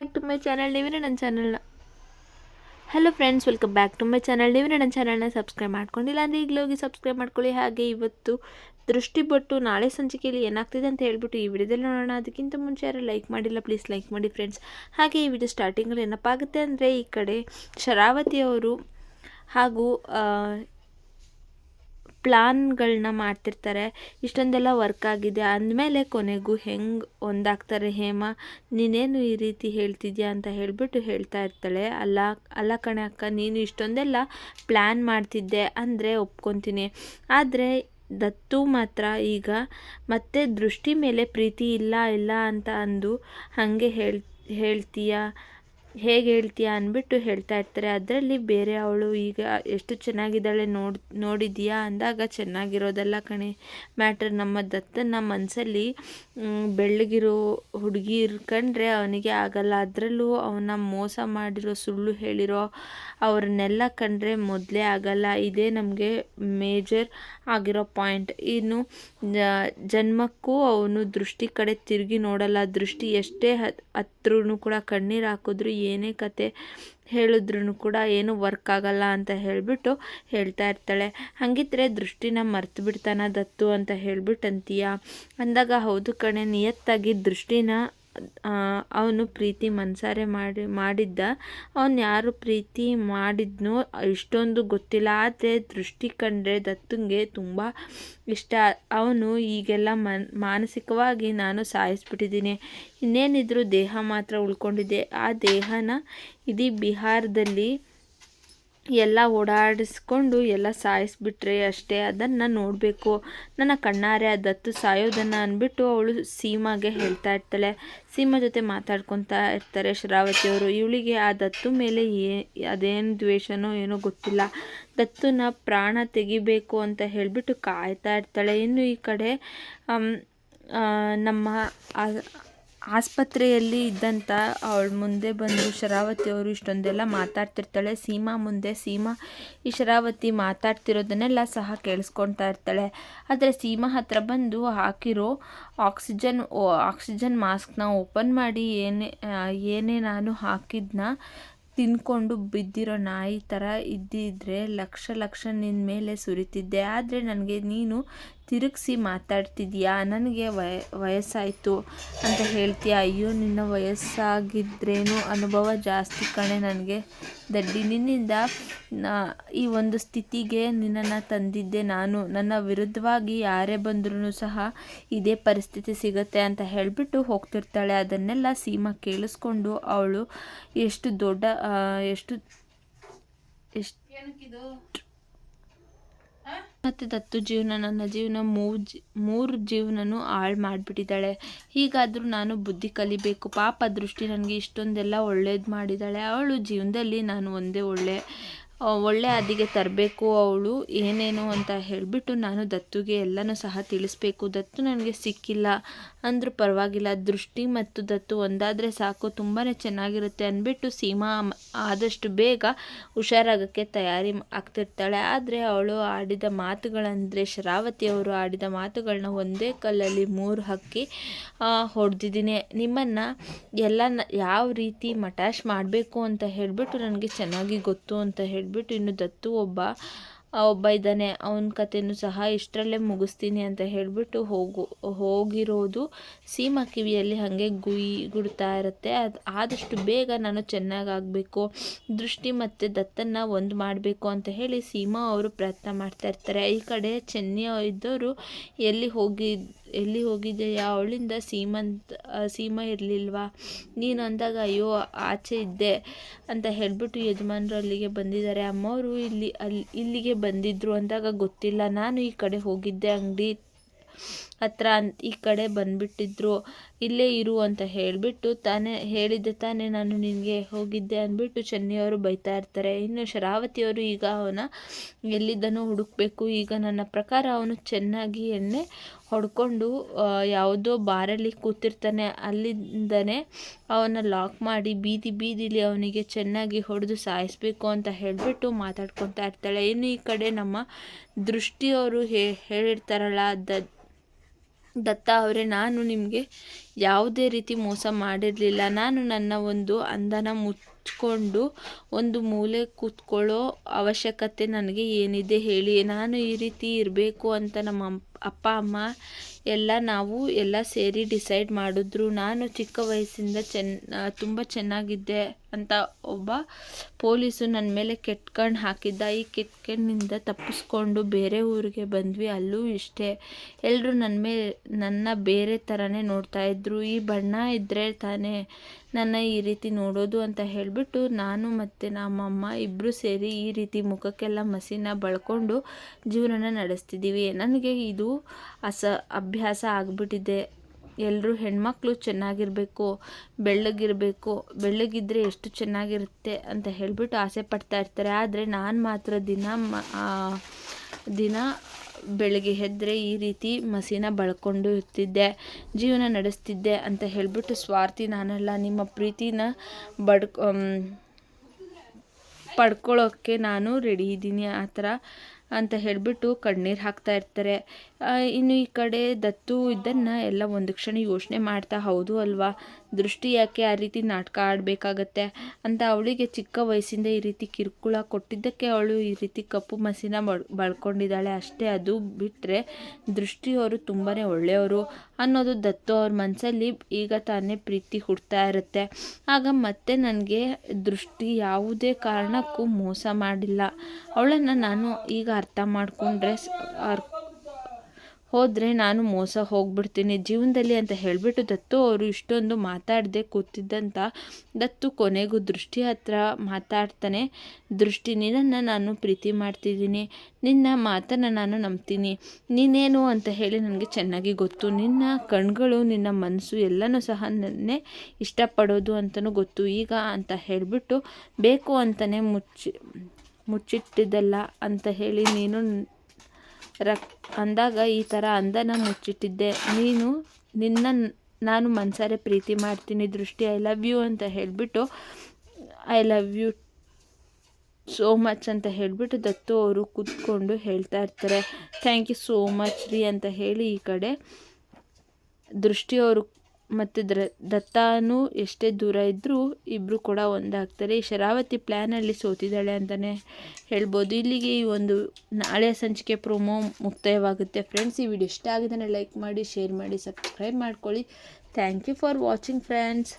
Back to my channel ನೀವೇ ನನ್ನ ಚಾನಲ್ನ hello friends welcome back to my channel ನೀವೇ ನನ್ನ ಚಾನಲ್ನ ಸಬ್ಸ್ಕ್ರೈಬ್ ಮಾಡ್ಕೊಂಡಿಲ್ಲ ಅಂದರೆ ಈಗಲೇ ಹೋಗಿ ಸಬ್ಸ್ಕ್ರೈಬ್ ಮಾಡ್ಕೊಳ್ಳಿ. ಹಾಗೆ ಇವತ್ತು ದೃಷ್ಟಿ ಬಟ್ಟು ನಾಳೆ ಸಂಚಿಕೆಯಲ್ಲಿ ಏನಾಗ್ತಿದೆ ಅಂತ ಹೇಳ್ಬಿಟ್ಟು ಈ ವಿಡಿಯೋದಲ್ಲಿ ನೋಡೋಣ. ಅದಕ್ಕಿಂತ ಮುಂಚೆ ಯಾರು ಲೈಕ್ ಮಾಡಿಲ್ಲ ಪ್ಲೀಸ್ ಲೈಕ್ ಮಾಡಿ ಫ್ರೆಂಡ್ಸ್ ಹಾಗೆ ಈ ವಿಡಿಯೋ ಸ್ಟಾರ್ಟಿಂಗಲ್ಲಿ ಏನಪ್ಪಾಗುತ್ತೆ ಅಂದರೆ ಈ ಕಡೆ ಶರಾವತಿ ಅವರು ಹಾಗೂ ಆ, ಪ್ಲಾನ್ಗಳನ್ನ ಮಾಡ್ತಿರ್ತಾರೆ. ಇಷ್ಟೊಂದೆಲ್ಲ ವರ್ಕ್ ಆಗಿದೆ. ಅಂದಮೇಲೆ ಕೊನೆಗೂ ಹೆಂಗೆ ಒಂದಾಗ್ತಾರೆ ಹೇಮ? ನೀನೇನು ಈ ರೀತಿ ಹೇಳ್ತಿದ್ಯಾ ಅಂತ ಹೇಳಿಬಿಟ್ಟು ಹೇಳ್ತಾ ಇರ್ತಾಳೆ. ಅಲ್ಲ ಅಲ್ಲ ಕಣೆ ಅಕ್ಕ ನೀನು ಇಷ್ಟೊಂದೆಲ್ಲ ಪ್ಲ್ಯಾನ್ ಮಾಡ್ತಿದ್ದೆ ಅಂದರೆ ಒಪ್ಕೊತೀನಿ. ಆದರೆ ದತ್ತು ಮಾತ್ರ ಈಗ ಮತ್ತೆ ದೃಷ್ಟಿ ಮೇಲೆ ಪ್ರೀತಿ ಇಲ್ಲ ಇಲ್ಲ ಅಂತ ಅಂದು ಹಾಗೆ ಹೇಳ್ ಹೇಳ್ತೀಯಾ? ಹೇಗೆ ಹೇಳ್ತೀಯಾ ಅಂದ್ಬಿಟ್ಟು ಹೇಳ್ತಾ ಇರ್ತಾರೆ. ಅದರಲ್ಲಿ ಬೇರೆ ಅವಳು ಈಗ ಎಷ್ಟು ಚೆನ್ನಾಗಿದ್ದಾಳೆ ನೋಡ್, ನೋಡಿದೀಯಾ ಅಂದಾಗ ಚೆನ್ನಾಗಿರೋದಲ್ಲ ಕಣೆ. ಮ್ಯಾಟ್ರ್ ನಮ್ಮ ದತ್ತನ ಮನಸ್ಸಲ್ಲಿ ಬೆಳ್ಳಗಿರೋ ಹುಡುಗಿ ಇರ್ಕಂಡ್ರೆ ಅವನಿಗೆ ಆಗಲ್ಲ. ಅದರಲ್ಲೂ ಅವನ ಮೋಸ ಮಾಡಿರೋ, ಸುಳ್ಳು ಹೇಳಿರೋ ಅವ್ರನ್ನೆಲ್ಲ ಕಂಡ್ರೆ ಮೊದಲೇ ಆಗಲ್ಲ. ಇದೇ ನಮಗೆ ಮೇಜರ್ ಆಗಿರೋ ಪಾಯಿಂಟ್. ಇನ್ನು ಜನ್ಮಕ್ಕೂ ಅವನು ದೃಷ್ಟಿ ಕಡೆ ತಿರುಗಿ ನೋಡಲ್ಲ. ದೃಷ್ಟಿ ಎಷ್ಟೇ ಹತ್ರೂ ಕೂಡ ಕಣ್ಣೀರು ಹಾಕಿದ್ರು ಏನೇ ಕತೆ ಹೇಳಿದ್ರು ಕೂಡ ಏನು ವರ್ಕ್ ಆಗಲ್ಲ ಅಂತ ಹೇಳಿಬಿಟ್ಟು ಹೇಳ್ತಾ ಇರ್ತಾಳೆ. ಹಂಗಿದ್ರೆ ದೃಷ್ಟಿನ ಮರ್ತು ಬಿಡ್ತಾನ ದತ್ತು ಅಂತ ಹೇಳ್ಬಿಟ್ಟು ಅಂತೀಯ ಅಂದಾಗ ಹೌದು ಕಣೆ, ನಿಯತ್ತಾಗಿ ದೃಷ್ಟಿನ ಅವನು ಪ್ರೀತಿ ಮನ್ಸಾರೆ ಮಾಡಿ, ಮಾಡಿದ್ದ. ಅವನು ಯಾರು ಪ್ರೀತಿ ಮಾಡಿದ್ನೋ ಇಷ್ಟೊಂದು ಗೊತ್ತಿಲ್ಲ. ಆದರೆ ದೃಷ್ಟಿ ಕಂಡ್ರೆ ದತ್ತಂಗೆ ತುಂಬ ಇಷ್ಟ. ಅವನು ಈಗೆಲ್ಲ ಮನ್, ಮಾನಸಿಕವಾಗಿ ನಾನು ಸಾಯಿಸ್ಬಿಟ್ಟಿದ್ದೀನಿ. ಇನ್ನೇನಿದ್ರು ದೇಹ ಮಾತ್ರ ಉಳ್ಕೊಂಡಿದ್ದೆ ಆ ದೇಹನ ಇಡೀ ಬಿಹಾರದಲ್ಲಿ ಎಲ್ಲ ಓಡಾಡಿಸ್ಕೊಂಡು ಎಲ್ಲ ಸಾಯಿಸ್ಬಿಟ್ರೆ ಅಷ್ಟೇ ಅದನ್ನು ನೋಡಬೇಕು. ನನ್ನ ಕಣ್ಣಾರೆ ಅದತ್ತು ದತ್ತು ಸಾಯೋದನ್ನು ಅಂದ್ಬಿಟ್ಟು ಅವಳು ಸೀಮಾಗೆ ಹೇಳ್ತಾ ಇರ್ತಾಳೆ. ಸೀಮಾ ಜೊತೆ ಮಾತಾಡ್ಕೊತಾ ಇರ್ತಾರೆ ಶರಾವತಿಯವರು ಇವಳಿಗೆ ಆ ದತ್ತು ಮೇಲೆ ಏ, ಅದೇನು ದ್ವೇಷನೋ ಏನೋ ಗೊತ್ತಿಲ್ಲ. ದತ್ತುನ ಪ್ರಾಣ ತೆಗಿಬೇಕು ಅಂತ ಹೇಳಿಬಿಟ್ಟು ಕಾಯ್ತಾ ಇರ್ತಾಳೆ. ಇನ್ನು ಈ ಕಡೆ ನಮ್ಮ ಆಸ್ಪತ್ರೆಯಲ್ಲಿ ಇದ್ದಂಥ ಅವಳ ಮುಂದೆ ಬಂದು ಶರಾವತಿ ಅವರು ಇಷ್ಟೊಂದೆಲ್ಲ ಮಾತಾಡ್ತಿರ್ತಾಳೆ. ಸೀಮಾ ಮುಂದೆ ಸೀಮಾ ಈ ಶರಾವತಿ ಮಾತಾಡ್ತಿರೋದನ್ನೆಲ್ಲ ಸಹ ಕೇಳಿಸ್ಕೊಳ್ತಾ ಇರ್ತಾಳೆ. ಆದರೆ ಸೀಮಾ ಹತ್ರ ಬಂದು ಹಾಕಿರೋ ಆಕ್ಸಿಜನ್ ಆಕ್ಸಿಜನ್ ಮಾಸ್ಕ್ನ ಓಪನ್ ಮಾಡಿ ಏನೇ ಏನೇ ನಾನು ಹಾಕಿದ್ನ ತಿನ್ಕೊಂಡು ಬಿದ್ದಿರೋ ನಾಯಿ ಥರ ಇದ್ದಿದ್ರೆ ಲಕ್ಷ ಲಕ್ಷ ನಿನ್ನ ಮೇಲೆ ಸುರಿತಿದ್ದೆ. ಆದರೆ ನನಗೆ ನೀನು ತಿರುಗಿಸಿ ಮಾತಾಡ್ತಿದ್ಯಾ? ನನಗೆ ವಯ, ವಯಸ್ಸಾಯಿತು ಅಂತ ಹೇಳ್ತೀಯ? ಅಯ್ಯೋ, ನಿನ್ನ ವಯಸ್ಸಾಗಿದ್ರೇನು ಅನುಭವ ಜಾಸ್ತಿ ಕಣೆ ನನಗೆ. ದಡ್ಡಿ, ನಿನ್ನಿಂದ ಈ ಒಂದು ಸ್ಥಿತಿಗೆ ನಿನ್ನನ್ನು ತಂದಿದ್ದೆ ನಾನು. ನನ್ನ ವಿರುದ್ಧವಾಗಿ ಯಾರೇ ಬಂದ್ರೂ ಸಹ ಇದೇ ಪರಿಸ್ಥಿತಿ ಸಿಗುತ್ತೆ ಅಂತ ಹೇಳಿಬಿಟ್ಟು ಹೋಗ್ತಿರ್ತಾಳೆ. ಅದನ್ನೆಲ್ಲ ಸೀಮಾ ಕೇಳಿಸ್ಕೊಂಡು ಅವಳು ಎಷ್ಟು ದೊಡ್ಡ ಎಷ್ಟು ಎಷ್ಟು ಮತ್ತು ದತ್ತು ಜೀವನ ನನ್ನ ಜೀವನ ಮೂರು ಮೂರು ಜೀವನನೂ ಹಾಳು ಮಾಡಿಬಿಟ್ಟಿದ್ದಾಳೆ. ಹೀಗಾದರೂ ನಾನು ಬುದ್ಧಿ ಕಲಿಬೇಕು. ಪಾಪ ದೃಷ್ಟಿ ನನಗೆ ಇಷ್ಟೊಂದೆಲ್ಲ ಒಳ್ಳೇದು ಮಾಡಿದ್ದಾಳೆ. ಅವಳು ಜೀವನದಲ್ಲಿ ನಾನು ಒಂದೇ ಒಳ್ಳೆ ಆ, ಒಳ್ಳೆ ಹಾದಿಗೆ ತರಬೇಕು ಅವಳು ಏನೇನು ಅಂತ ಹೇಳಿಬಿಟ್ಟು ನಾನು ದತ್ತುಗೆ ಎಲ್ಲನೂ ಸಹ ತಿಳಿಸ್ಬೇಕು. ದತ್ತು ನನಗೆ ಸಿಕ್ಕಿಲ್ಲ ಅಂದರೂ ಪರವಾಗಿಲ್ಲ. ದೃಷ್ಟಿ ಮತ್ತು ದತ್ತು ಒಂದಾದರೆ ಸಾಕು ತುಂಬಾ ಚೆನ್ನಾಗಿರುತ್ತೆ ಅಂದ್ಬಿಟ್ಟು ಸೀಮಾ ಆದಷ್ಟು ಬೇಗ ಹುಷಾರಾಗೋಕ್ಕೆ ತಯಾರಿ ಆಗ್ತಿರ್ತಾಳೆ. ಆದರೆ ಅವಳು ಆಡಿದ ಮಾತುಗಳಂದರೆ ಶರಾವತಿ ಅವರು ಆಡಿದ ಮಾತುಗಳನ್ನ ಒಂದೇ ಕಲ್ಲಲ್ಲಿ ಮೂರು ಹಕ್ಕಿ ಹೊಡೆದಿದ್ದೀನಿ. ನಿಮ್ಮನ್ನು ಎಲ್ಲ ಯಾವ ರೀತಿ ಮಟಾಶ್ ಮಾಡಬೇಕು ಅಂತ ಹೇಳಿಬಿಟ್ಟು ನನಗೆ ಚೆನ್ನಾಗಿ ಗೊತ್ತು ಅಂತ ಹೇಳಿಬಿಟ್ಟು ಇನ್ನು ದತ್ತು ಒಬ್ಬ ಒಬ್ಬ ಇದ್ದಾನೆ, ಅವನ ಕಥೆನೂ ಸಹ ಇಷ್ಟರಲ್ಲೇ ಮುಗಿಸ್ತೀನಿ ಅಂತ ಹೇಳಿಬಿಟ್ಟು ಹೋಗು, ಹೋಗಿರೋದು ಸೀಮಾ ಕಿವಿಯಲ್ಲಿ ಹಾಗೆ ಗುಯ್, ಗುಡ್ತಾ ಇರುತ್ತೆ. ಅದು ಆದಷ್ಟು ಬೇಗ ನಾನು ಚೆನ್ನಾಗಾಗಬೇಕು, ದೃಷ್ಟಿ ಮತ್ತು ದತ್ತನ್ನು ಒಂದು ಮಾಡಬೇಕು ಅಂತ ಹೇಳಿ ಸೀಮಾ ಅವರು ಪ್ರಯತ್ನ ಮಾಡ್ತಾ ಇರ್ತಾರೆ. ಈ ಕಡೆ ಚೆನ್ನಿ ಇದ್ದವರು ಎಲ್ಲಿ ಹೋಗಿ ಎಲ್ಲಿ ಹೋಗಿದ್ದೆ? ಅವಳಿಂದ ಸೀಮಂತ್ ಸೀಮ ಇರಲಿಲ್ವಾ? ನೀನು ಅಂದಾಗ, ಅಯ್ಯೋ, ಆಚೆ ಇದ್ದೆ ಅಂತ ಹೇಳಿಬಿಟ್ಟು ಯಜಮಾನರು ಅಲ್ಲಿಗೆ ಬಂದಿದ್ದಾರೆ. ಅಮ್ಮವರು ಇಲ್ಲಿ, ಅಲ್ಲಿ, ಇಲ್ಲಿಗೆ ಬಂದಿದ್ದರು ಅಂದಾಗ ಗೊತ್ತಿಲ್ಲ. ನಾನು ಈ ಕಡೆ ಹೋಗಿದ್ದೆ ಅಂಗಡಿ ಹತ್ರ ಈ ಕಡೆ ಬಂದುಬಿಟ್ಟಿದ್ರು, ಇಲ್ಲೇ ಇರು ಅಂತ ಹೇಳಿಬಿಟ್ಟು ತಾನೇ ಹೇಳಿದ್ದೆ ತಾನೇ ನಾನು ನಿನಗೆ ಹೋಗಿದ್ದೆ ಅಂದ್ಬಿಟ್ಟು ಚೆನ್ನಿಯವರು ಬೈತಾ ಇರ್ತಾರೆ. ಇನ್ನು ಶರಾವತಿಯವರು ಈಗ ಅವನ ಎಲ್ಲಿದ್ದನೋ ಹುಡುಕಬೇಕು. ಈಗ ನನ್ನ ಪ್ರಕಾರ ಅವನು ಚೆನ್ನಾಗಿ ಎಣ್ಣೆ ಹೊಡ್ಕೊಂಡು ಯಾವುದೋ ಬಾರಲ್ಲಿ ಕೂತಿರ್ತಾನೆ. ಅಲ್ಲಿಂದನೇ ಅವನ ಲಾಕ್ ಮಾಡಿ ಬೀದಿ ಬೀದಿಲಿ ಅವನಿಗೆ ಚೆನ್ನಾಗಿ ಹೊಡೆದು ಸಾಯಿಸಬೇಕು ಅಂತ ಹೇಳಿಬಿಟ್ಟು ಮಾತಾಡ್ಕೊತಾ ಇರ್ತಾಳೆ. ಇನ್ನು ಈ ಕಡೆ ನಮ್ಮ ದೃಷ್ಟಿಯವರು ಹೇಳಿರ್ತಾರಲ್ಲ ದ ದತ್ತ ಅವರೇ ನಾನು ನಿಮಗೆ ಯಾವುದೇ ರೀತಿ ಮೋಸ ಮಾಡಿರಲಿಲ್ಲ. ನಾನು ನನ್ನ ಒಂದು ಅಂದನ ಮುಚ್ಕೊಂಡು ಒಂದು ಮೂಲೆ ಕೂತ್ಕೊಳ್ಳೋ ಅವಶ್ಯಕತೆ ನನಗೆ ಏನಿದೆ ಹೇಳಿ. ನಾನು ಈ ರೀತಿ ಇರಬೇಕು ಅಂತ ನಮ್ಮ ಅಪ್ಪ, ಅಮ್ಮ ಎಲ್ಲ ನಾವು ಎಲ್ಲ ಸೇರಿ ಡಿಸೈಡ್ ಮಾಡಿದ್ರು. ನಾನು ಚಿಕ್ಕ ವಯಸ್ಸಿಂದ ಚೆನ್ನ ತುಂಬ ಚೆನ್ನಾಗಿದ್ದೆ ಅಂತ ಒಬ್ಬ ಪೊಲೀಸು ನನ್ನ ಮೇಲೆ ಕೆಟ್ಟ ಕಣ್ಣು ಹಾಕಿದ್ದ. ಈ ಕೆಟ್ಟ ಕಣ್ಣಿಂದ ತಪ್ಪಿಸ್ಕೊಂಡು ಬೇರೆ ಊರಿಗೆ ಬಂದ್ವಿ. ಅಲ್ಲೂ ಇಷ್ಟೇ. ಎಲ್ಲರೂ ನನ್ನ ಮೇಲೆ ನನ್ನ ಬೇರೆ ಥರನೇ ನೋಡ್ತಾ ಇದ್ರು. ಈ ಬಣ್ಣ ಇದ್ದರೆ ತಾನೇ ನನ್ನ ಈ ರೀತಿ ನೋಡೋದು ಅಂತ ಹೇಳಿಬಿಟ್ಟು ನಾನು ಮತ್ತು ನಮ್ಮಮ್ಮ ಇಬ್ಬರು ಸೇರಿ ಈ ರೀತಿ ಮುಖಕ್ಕೆಲ್ಲ ಮಸಿನ ಬಳ್ಕೊಂಡು ಜೀವನನ ನಡೆಸ್ತಿದ್ದೀವಿ. ನನಗೆ ಇದು ಅಸ ಅಭ್ಯಾಸ ಆಗಿಬಿಟ್ಟಿದೆ. ಎಲ್ಲರೂ ಹೆಣ್ಮಕ್ಳು ಚೆನ್ನಾಗಿರಬೇಕು, ಬೆಳ್ಳಗಿರಬೇಕು ಬೆಳ್ಳಗಿದ್ದರೆ ಎಷ್ಟು ಚೆನ್ನಾಗಿರುತ್ತೆ ಅಂತ ಹೇಳಿಬಿಟ್ಟು ಆಸೆ ಪಡ್ತಾ ಇರ್ತಾರೆ. ಆದರೆ ನಾನು ಮಾತ್ರ ದಿನ ಮ ದಿನ ಬೆಳಗ್ಗೆ ಎದ್ದರೆ ಈ ರೀತಿ ಮಸಿನ ಬಳ್ಕೊಂಡು ಇರ್ತಿದ್ದೆ, ಜೀವನ ನಡೆಸ್ತಿದ್ದೆ ಅಂತ ಹೇಳಿಬಿಟ್ಟು ಸ್ವಾರ್ಥಿ ನಾನಲ್ಲ. ನಿಮ್ಮ ಪ್ರೀತಿನ ಬಡ್ಕೊ ಪಡ್ಕೊಳ್ಳೋಕ್ಕೆ ನಾನು ರೆಡಿ ಇದ್ದೀನಿ ಆ ಥರ ಅಂತ ಹೇಳಿಬಿಟ್ಟು ಕಣ್ಣೀರು ಹಾಕ್ತಾ ಇರ್ತಾರೆ. ಇನ್ನು ಈ ಕಡೆ ದತ್ತು ಇದನ್ನು ಎಲ್ಲ ಒಂದು ಕ್ಷಣ ಯೋಚನೆ ಮಾಡ್ತಾ ಹೌದು ಅಲ್ವಾ? ದೃಷ್ಟಿ ಯಾಕೆ ಆ ರೀತಿ ನಾಟಕ ಆಡಬೇಕಾಗತ್ತೆ ಅಂತ ಅವಳಿಗೆ ಚಿಕ್ಕ ವಯಸ್ಸಿಂದ ಈ ರೀತಿ ಕಿರುಕುಳ ಕೊಟ್ಟಿದ್ದಕ್ಕೆ ಅವಳು ಈ ರೀತಿ ಕಪ್ಪು ಮಸಿನ ಬಳ್, ಬಳ್ಕೊಂಡಿದ್ದಾಳೆ. ಅಷ್ಟೇ ಅದು ಬಿಟ್ಟರೆ ದೃಷ್ಟಿಯವರು ತುಂಬಾ ಒಳ್ಳೆಯವರು ಅನ್ನೋದು ದತ್ತು ಅವ್ರ ಮನಸ್ಸಲ್ಲಿ ಈಗ ತಾನೇ ಪ್ರೀತಿ ಹುಡ್ತಾ ಇರುತ್ತೆ. ಆಗ ಮತ್ತೆ ನನಗೆ ದೃಷ್ಟಿ ಯಾವುದೇ ಕಾರಣಕ್ಕೂ ಮೋಸ ಮಾಡಿಲ್ಲ. ಅವಳನ್ನು ನಾನು ಈಗ ಅರ್ಥ ಮಾಡಿಕೊಂಡ್ರೆ ಹೋದರೆ ನಾನು ಮೋಸ ಹೋಗ್ಬಿಡ್ತೀನಿ. ಜೀವನದಲ್ಲಿ ಅಂತ ಹೇಳಿಬಿಟ್ಟು ದತ್ತು ಅವರು ಇಷ್ಟೊಂದು ಮಾತಾಡದೆ ಕೂತಿದ್ದಂಥ ದತ್ತು ಕೊನೆಗೂ ದೃಷ್ಟಿ ಹತ್ರ ಮಾತಾಡ್ತಾನೆ. ದೃಷ್ಟಿ ನಿನ್ನನ್ನು ನಾನು ಪ್ರೀತಿ ಮಾಡ್ತಿದ್ದೀನಿ. ನಿನ್ನ ಮಾತನ್ನು ನಾನು ನಂಬ್ತೀನಿ. ನೀನೇನು ಅಂತ ಹೇಳಿ ನನಗೆ ಚೆನ್ನಾಗಿ ಗೊತ್ತು. ನಿನ್ನ ಕಣ್ಗಳು, ನಿನ್ನ ಮನಸ್ಸು ಎಲ್ಲನೂ ಸಹ ನನ್ನೇ ಇಷ್ಟಪಡೋದು ಅಂತಲೂ ಗೊತ್ತು. ಈಗ ಅಂತ ಹೇಳಿಬಿಟ್ಟು ಬೇಕು ಅಂತಲೇ ಮುಚ್ಚಿ, ಮುಚ್ಚಿಟ್ಟಿದ್ದಲ್ಲ ಅಂತ ಹೇಳಿ ನೀನು ರಕ್ ಅಂದಾಗ ಈ ಥರ ಅಂದನ ಮುಚ್ಚಿಟ್ಟಿದ್ದೆ. ನೀನು, ನಿನ್ನ ನಾನು ಮನಸಾರೆ ಪ್ರೀತಿ ಮಾಡ್ತೀನಿ, ದೃಷ್ಟಿ ಐ ಲವ್ ಯು ಅಂತ ಹೇಳಿಬಿಟ್ಟು I love you so much ಅಂತ ಹೇಳಿಬಿಟ್ಟು ದತ್ತು ಅವರು ಕೂತ್ಕೊಂಡು ಹೇಳ್ತಾ ಇರ್ತಾರೆ. ಥ್ಯಾಂಕ್ ಯು ಸೋ ಮಚ್ ರೀ ಅಂತ ಹೇಳಿ ಈ ಕಡೆ ದೃಷ್ಟಿಯವರು ಮತ್ತು ದ್ರ, ದತ್ತಾನು ಎಷ್ಟೇ ದೂರ ಇದ್ದರೂ ಇಬ್ಬರು ಕೂಡ ಒಂದಾಗ್ತಾರೆ. ಈ ಶರಾವತಿ ಪ್ಲ್ಯಾನಲ್ಲಿ ಸೋತಿದ್ದಾಳೆ ಅಂತಲೇ ಹೇಳ್ಬೋದು. ಇಲ್ಲಿಗೆ ಈ ಒಂದು ನಾಳೆ ಸಂಚಿಕೆ ಪ್ರೊಮೋ ಮುಕ್ತಾಯವಾಗುತ್ತೆ. ಫ್ರೆಂಡ್ಸ್ ಈ ವಿಡಿಯೋ ಇಷ್ಟ ಆಗಿದ್ದಾನೆ ಲೈಕ್ ಮಾಡಿ ಶೇರ್ ಮಾಡಿ ಸಬ್ಸ್ಕ್ರೈಬ್ ಮಾಡ್ಕೊಳ್ಳಿ. Thank you for watching friends